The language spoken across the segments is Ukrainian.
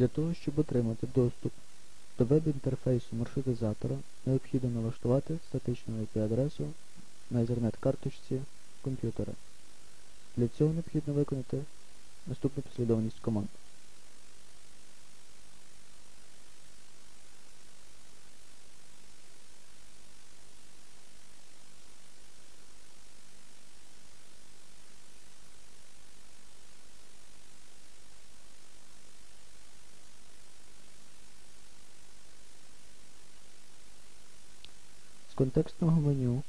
Для того, щоб отримати доступ до веб-інтерфейсу маршрутизатора, необхідно налаштувати статичну IP-адресу на Ethernet-карточці комп'ютера. Для цього необхідно виконати наступну послідовність команд. Контекстного меню.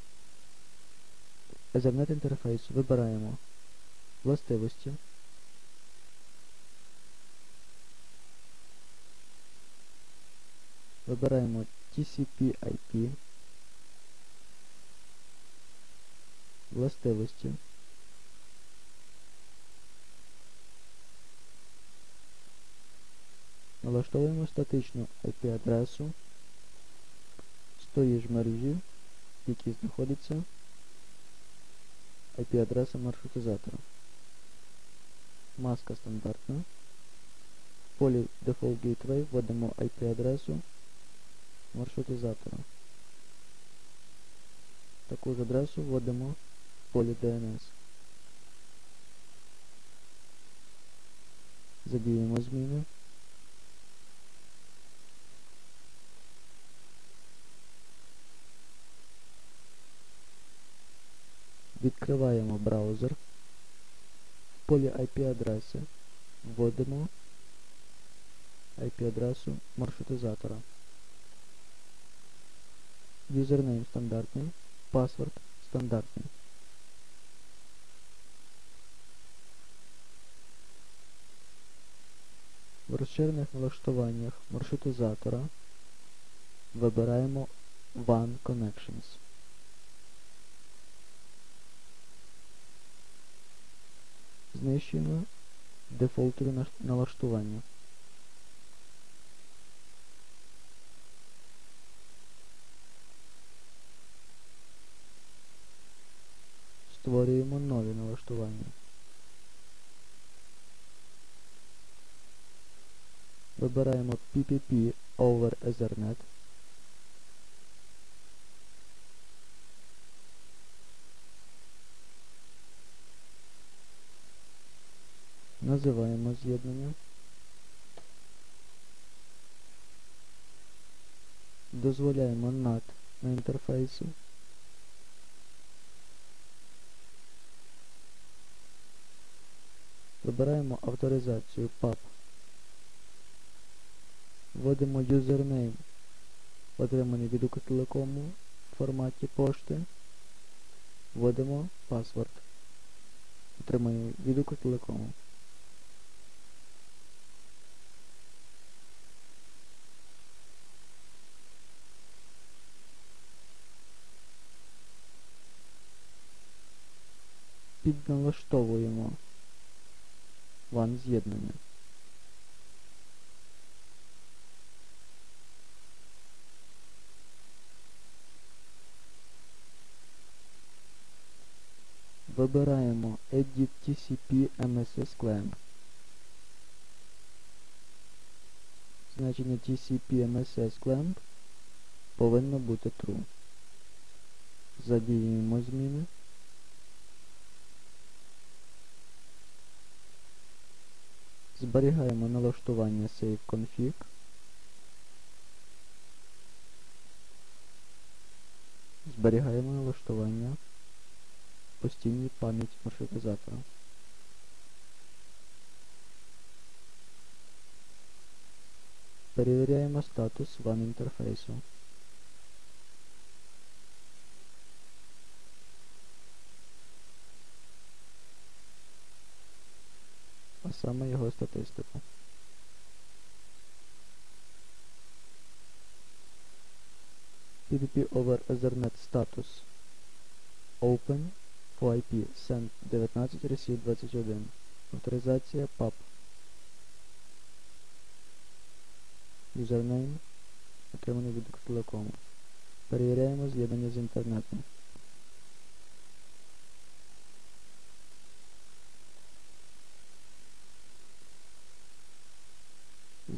Ethernet інтерфейсу вибираємо. Властивості, вибираємо TCP/IP, властивості, налаштовуємо статичну IP-адресу з тої ж мережі, в якій знаходиться IP-адреса маршрутизатора. Маска стандартна. В полі Default Gateway вводимо IP-адресу маршрутизатора. Таку ж адресу вводимо в полі DNS. Задіємо зміни. Відкриваємо браузер. В полі IP-адреси вводимо IP-адресу маршрутизатора. Юзернейм стандартний, паспорт стандартний. В розширених налаштуваннях маршрутизатора вибираємо WAN Connections. Знищуємо дефолтові налаштування. Створюємо нові налаштування. Вибираємо PPP over Ethernet. Називаємо з'єднання. Дозволяємо NAT на інтерфейсі. Вибираємо авторизацію PAP. Вводимо юзернейм, отриманий від Укртелекому в форматі пошти. Вводимо паспорт, отриманий від Укртелекому. Підналаштовуємо WAN з'єднання. Вибираємо Edit TCP MSS Clamp. Значення TCP MSS Clamp повинно бути True. Задіємо зміни. Зберігаємо налаштування Save Config. Зберігаємо налаштування постійній пам'яті маршрутизатора. Перевіряємо статус WAN інтерфейсу. Саме його статистику. PPP over Ethernet status Open FOIP Send 19 Receive 21 Авторизація PAP Юзернейм отриманий від Укртелекому. Перевіряємо з'єднання з інтернетом.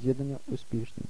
З'єднання успішні.